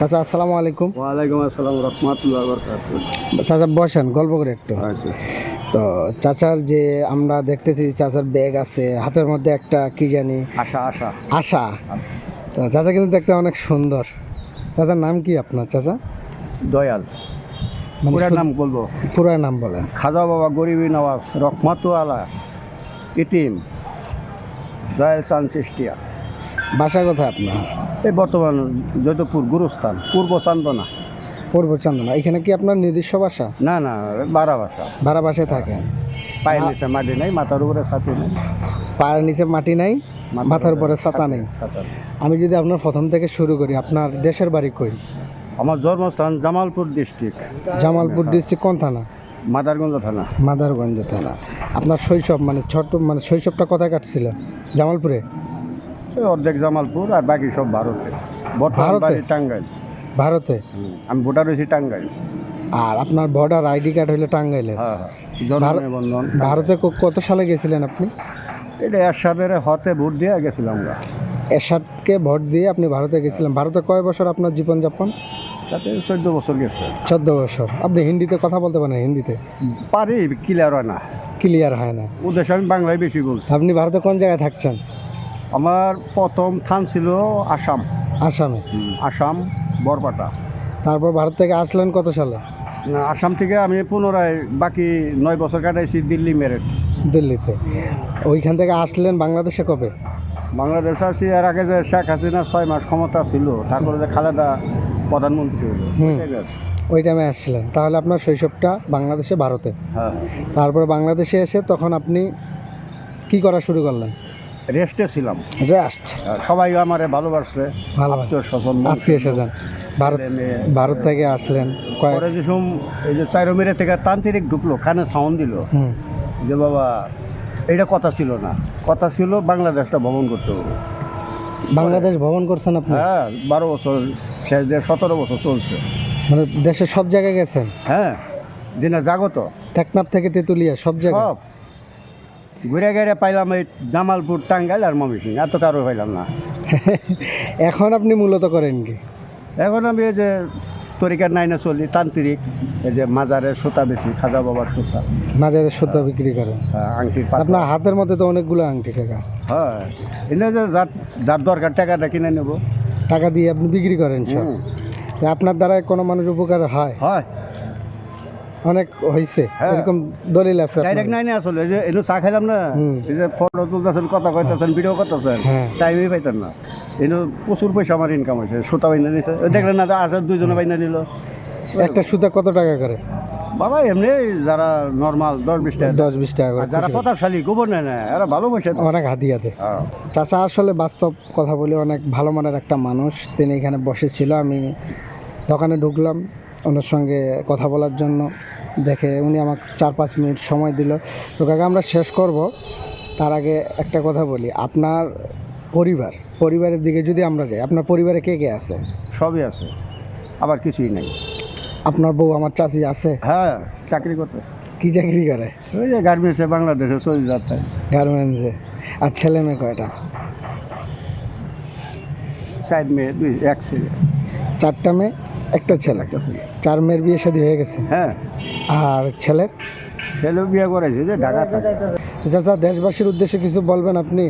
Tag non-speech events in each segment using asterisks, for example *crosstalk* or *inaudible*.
চাচা আসসালামু আলাইকুম। ওয়ালাইকুম আসসালাম রহমতুল্লাহ চাচা বসেন গল্প করে একটু। আচ্ছা তো চাচার যে আমরা দেখতেছি চাচার ব্যাগ আছে হাতের মধ্যে একটা কি জানি? আশা আশা। আশা। তো চাচা কিন্তু দেখতে অনেক সুন্দর। চাচার নাম কি আপনার চাচা? দয়াল। মানে পুরার নাম বলব। পুরো নাম বলেন। খাজা বাবা গরিবী নওয়াজ রহমত আলা ইতিম দয়াল চান চেষ্টিয়া বাসা কোথায় আপনার? এই বর্তমান যদপুর গুরুস্থান পূর্ব চান্দনা। পূর্ব চন্দনা। এখানে কি আপনার নিজস্ব বাসা না না বারা বাসা ভাড়া বাসায় থাকেন পায়ের নিচে মাটি নেই মাথার উপরে ছাতি নেই। পায়ের নিচে মাটি নাই মাথার উপরে ছাতা নেই। আমি যদি আপনার প্রথম থেকে শুরু করি আপনার দেশের বাড়ি কই? আমার জন্মস্থান জামালপুর ডিস্ট্রিক্ট। জামালপুর ডিস্ট্রিক্ট কোন থানা? মাদারগঞ্জ থানা। মাদারগঞ্জ থানা। আপনার শৈশব মানে ছোট মানে শৈশবটা কোথায় কাটছিলেন জামালপুরে? অর্ধেক জামালপুর আর বাকি সব ভারতে। বর্তমান ভারতে? বাড়ি টাঙ্গাইল। ভারতে? হুম, আমি ভোটার হয়েছি টাঙ্গাইল। আর আপনার বর্ডার আইডি কার্ড হলো টাঙ্গাইলের? হ্যাঁ হ্যাঁ। জন্ম ভারত- নিবন্ধন ভারতে ক- কত সালে গেছিলেন আপনি? এটা এরশাদের হতে ভোট দিয়ে গেছিলাম আমরা। এরশাদকে ভোট দিয়ে আপনি ভারতে গেছিলেন। ভারতে কয় বছর আপনার জীবনযাপন? তাতে চোদ্দ বছর গেছে। চোদ্দ বছর। আপনি হিন্দিতে কথা বলতে পারেন হিন্দিতে? পারি ক্লিয়ার হয় না। ক্লিয়ার হয় না। উদ্দেশ্যে আমি বাংলায় বেশি বলছি। আপনি ভারতে কোন জায়গায় থাকছেন? আমার প্রথম থান ছিল আসাম। আসামে? আসাম বরপাটা। তারপর ভারত থেকে আসলেন কত সালে? আসাম থেকে আমি পুনরায় বাকি নয় বছর কাটাইছি দিল্লি মেরেট দিল্লিতে। ওইখান থেকে আসলেন বাংলাদেশে কবে? বাংলাদেশ আসি এর আগে যে শেখ হাসিনা ছয় মাস ক্ষমতা ছিল তারপরে যে খালেদা প্রধানমন্ত্রী হলো। ওই টাইমে আসছিলেন তাহলে আপনার শৈশবটা বাংলাদেশে ভারতে। হ্যাঁ। তারপর বাংলাদেশে এসে তখন আপনি কি করা শুরু করলেন? রেস্টে ছিলাম। রেস্ট সবাই আমারে ভালোবাসছে ভালো আত্মীয় স্বজন আত্মীয় স্বজন ভারত ভারত থেকে আসলেন পরে যে সম এই যে চাইরোমিরে থেকে তান্ত্রিক ঢুকলো কানে সাউন্ড দিল। যে বাবা এটা কথা ছিল না। কথা ছিল বাংলাদেশটা ভ্রমণ করতে হবে। বাংলাদেশ ভ্রমণ করছেন আপনি? হ্যাঁ বারো বছর শেষ দিয়ে সতেরো বছর চলছে। মানে দেশের সব জায়গায় গেছেন? হ্যাঁ যে না জাগত। টেকনাফ থেকে তেতুলিয়া সব জায়গায়? সব। ঘুরে ঘুরে পাইলাম এই জামালপুর টাঙ্গাইল আর ময়মনসিং এত কারও পাইলাম না। *laughs* এখন আপনি মূলত করেন কি? এখন আমি এই যে তরিকার নাইনে চলি তান্ত্রিক এই যে মাজারের সুতা বেশি খাজা বাবার সুতা। মাজারের সুতা বিক্রি করেন? হ্যাঁ, আংটির পাতা। আপনার হাতের মধ্যে তো অনেকগুলো আংটি টাকা। হ্যাঁ। এনে যে যার যার দরকার টাকাটা কিনে নেব। টাকা দিয়ে আপনি বিক্রি করেন সব। হুম। তা আপনার দ্বারা কোনো মানুষ উপকার হয়? হয়। অনেক হয়েছে হ্যাঁ। এরকম দলিল আছে? ডাইরেক্ট নাইনে আসলে যে এনে চা খাইলাম না এই যে ফটো তুলতেছেন কথা কইতেছেন ভিডিও করতেছেন হ্যাঁ। টাইমই পাইতেন না। এনে প্রচুর পয়সা আমার ইনকাম হয়েছে সুতা বাইনা নিছে। দেখলেন না আসে দুইজনে বাইনা নিল। একটা সুতা কত টাকা করে? বাবা এমনি যারা নর্মাল দশ বিশ টাকা। দশ বিশ টাকা করে যারা প্রতাপশালী গোবর নেয় না এরা ভালো দেয়। অনেক হাতিয়া দেয় হ্যাঁ। চাচা আসলে বাস্তব কথা বলে অনেক ভালো মানের একটা মানুষ তিনি এখানে বসেছিল আমি দোকানে ঢুকলাম। ওনার সঙ্গে কথা বলার জন্য দেখে উনি আমাকে চার পাঁচ মিনিট সময় দিল। তো কাকা আমরা শেষ করব। তার আগে একটা কথা বলি। আপনার পরিবার পরিবারের দিকে যদি আমরা যাই আপনার পরিবারে কে কে আছে? সবই আছে। আবার কিছুই নাই। আপনার বউ আমার চাচি আছে? হ্যাঁ চাকরি করতে। কি চাকরি করে? ওই যে গার্মেন্টসে বাংলাদেশে চলে যাচ্ছে গার্মেন্টসে। আর ছেলে মেয়ে কয়টা? সাইড মেয়ে দুই এক ছেলে। চারটা মেয়ে? একটা ছেলে। চার মেয়ের বিয়ে শাদী হয়ে গেছে। হ্যাঁ। আর ছেলের? ছেলেও বিয়ে করেছে যে ঢাকা চাচা দেশবাসীর উদ্দেশ্যে কিছু বলবেন আপনি?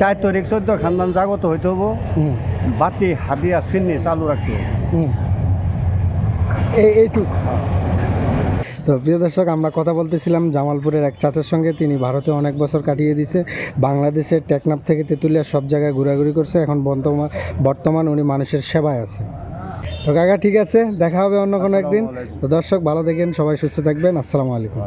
চার তারিখ চোদ্দ খানদান জাগত হইতে হব বাতি হাদিয়া সিন্নি চালু রাখতে এইটুক। তো প্রিয় দর্শক আমরা কথা বলতেছিলাম জামালপুরের এক চাচার সঙ্গে। তিনি ভারতে অনেক বছর কাটিয়ে দিয়েছে বাংলাদেশের টেকনাফ থেকে তেঁতুলিয়া সব জায়গায় ঘোরাঘুরি করছে। এখন বর্তমান বর্তমান উনি মানুষের সেবায় আছে। তো কাকা ঠিক আছে দেখা হবে অন্য কোনো একদিন। তো দর্শক ভালো দেখেন সবাই সুস্থ থাকবেন। আসসালামু আলাইকুম।